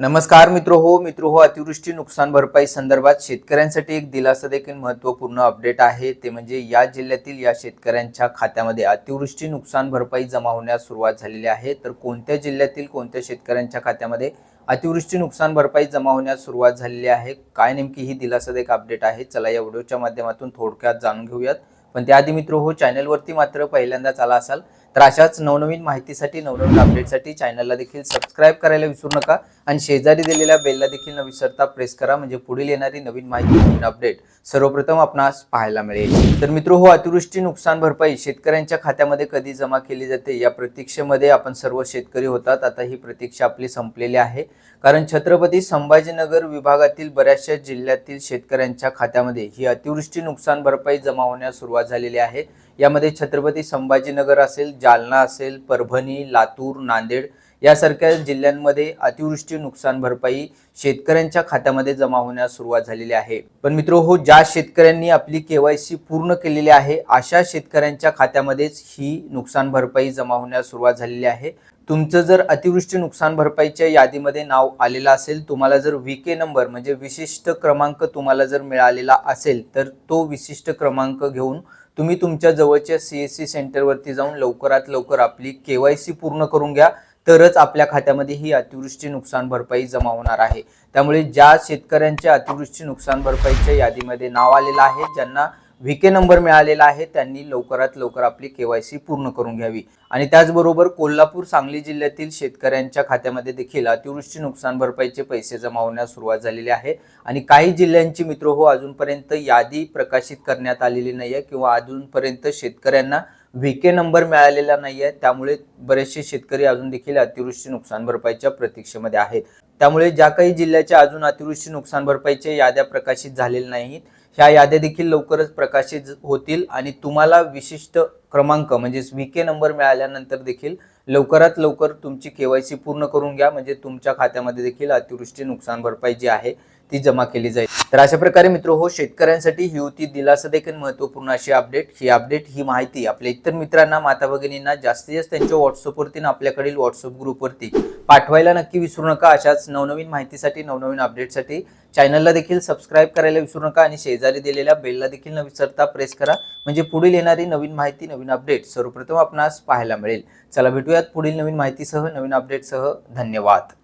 नमस्कार मित्र हो मित्र हो अतिवृष्टी नुकसान भरपाई संदर्भात शेतकऱ्यांसाठी एक दिलासा देखील महत्त्वपूर्ण अपडेट आहे. ते म्हणजे या जिल्ह्यातील या शेतकऱ्यांच्या खात्यामध्ये अतिवृष्टी नुकसान भरपाई जमा होण्यास सुरुवात झालेली आहे. तर कोणत्या जिल्ह्यातील कोणत्या शेतकऱ्यांच्या खात्यामध्ये अतिवृष्टी नुकसान भरपाई जमा होण्यास सुरुवात झालेली आहे? काय नेमकी ही दिलासादायक अपडेट आहे? चला या व्हिडिओच्या माध्यमातून थोडक्यात जाणून घेऊयात. पण त्याआधी मित्र हो चॅनलवरती मात्र पहिल्यांदाच आला असाल तर अशाच नवनवीन माहितीसाठी नवनवीन अपडेटसाठी चॅनलला देखील सबस्क्राईब करायला विसरू नका. आणि शेजारी दिलेल्या बेलला देखील न विसरता प्रेस करा. म्हणजे पुढील येणारी नवीन माहिती नवीन अपडेट सर्वप्रथम आपणास पाहायला मिळेल. तर मित्र हो अतिवृष्टी नुकसान भरपाई शेतकऱ्यांच्या खात्यामध्ये कधी जमा केली जाते या प्रतीक्षेमध्ये आपण सर्व शेतकरी होतात. आता ही प्रतीक्षा आपली संपलेली आहे. कारण छत्रपती संभाजीनगर विभागातील बऱ्याचशा जिल्ह्यातील शेतकऱ्यांच्या खात्यामध्ये ही अतिवृष्टी नुकसान भरपाई जमा होण्यास सुरुवात झालेली आहे. यामध्ये छत्रपती संभाजीनगर असेल जालना असेल परभणी लातूर नांदेड यासारख्या जिल्ह्यांमध्ये अतिवृष्टी नुकसान भरपाई शेतकऱ्यांच्या खात्यामध्ये जमा होण्यास सुरुवात झालेली आहे. पण मित्र हो ज्या शेतकऱ्यांनी आपली केवायसी पूर्ण केलेली आहे अशा शेतकऱ्यांच्या खात्यामध्येच ही नुकसान भरपाई जमा होण्यास सुरुवात झालेली आहे. तुमचं जर अतिवृष्टी नुकसान भरपाईच्या यादीमध्ये नाव आलेलं असेल तुम्हाला जर व्ही के नंबर म्हणजे विशिष्ट क्रमांक तुम्हाला जर मिळालेला असेल तर तो विशिष्ट क्रमांक घेऊन तुम्ही तुमच्या जवळच्या सी एस सी सेंटरवरती जाऊन लवकरात लवकर आपली के वाय सी पूर्ण करून घ्या. तरच आपल्या खात्यामध्ये ही अतिवृष्टी नुकसान भरपाई जमा होणार आहे. त्यामुळे ज्या शेतकऱ्यांच्या अतिवृष्टी नुकसान भरपाईच्या यादीमध्ये नाव आलेलं आहे ज्यांना व्हीके नंबर मिळालेला आहे त्यांनी लवकरात लवकर आपली केवायसी पूर्ण करून घ्यावी. आणि त्याचबरोबर कोल्हापूर सांगली जिल्ह्यातील शेतकऱ्यांच्या खात्यामध्ये देखील अतिवृष्टी नुकसान भरपाईचे पैसे जमा होण्यास सुरुवात झालेली आहे. आणि काही जिल्ह्यांची मित्र हो अजूनपर्यंत यादी प्रकाशित करण्यात आलेली नाही आहे किंवा अजूनपर्यंत शेतकऱ्यांना व्हीके नंबर मिळालेला नाही आहे त्यामुळे बरेचसे शेतकरी अजून देखील अतिवृष्टी नुकसान भरपाईच्या प्रतीक्षेमध्ये आहेत. त्यामुळे ज्या काही जिल्ह्याच्या अजून अतिवृष्टी नुकसान भरपाईच्या याद्या प्रकाशित झालेल्या नाहीत ह्या याद्या देखील लवकरच प्रकाशित होतील आणि तुम्हाला विशिष्ट क्रमांक म्हणजेच व्ही के नंबर मिळाल्यानंतर देखील लवकरात लवकर तुमची केवायसी पूर्ण करून घ्या. म्हणजे तुमच्या खात्यामध्ये देखील अतिवृष्टी नुकसान भरपाई जी आहे ती जमा केली जाईल. तर अशा प्रकारे मित्र हो शेतकऱ्यांसाठी ही होती दिलासा देखील महत्त्वपूर्ण अशी अपडेट ही अपडेट ही माहिती आपल्या इतर मित्रांना माता भगिनींना जास्तीत जास्त त्यांच्या व्हॉट्सअपवरती आपल्याकडील व्हॉट्सअप ग्रुपवरती पाठवायला नक्की विसरू नका. अशाच नवनवीन माहितीसाठी नवनवीन अपडेटसाठी चॅनलला देखील सबस्क्राईब करायला विसरू नका आणि शेजारी दिलेल्या बेलला देखील न विसरता प्रेस करा. म्हणजे पुढील येणारी नवीन माहिती नवीन अपडेट सर्वप्रथम आपणास पाहायला मिळेल. चला भेटूयात पुढील नवीन माहितीसह नवीन अपडेटसह धन्यवाद.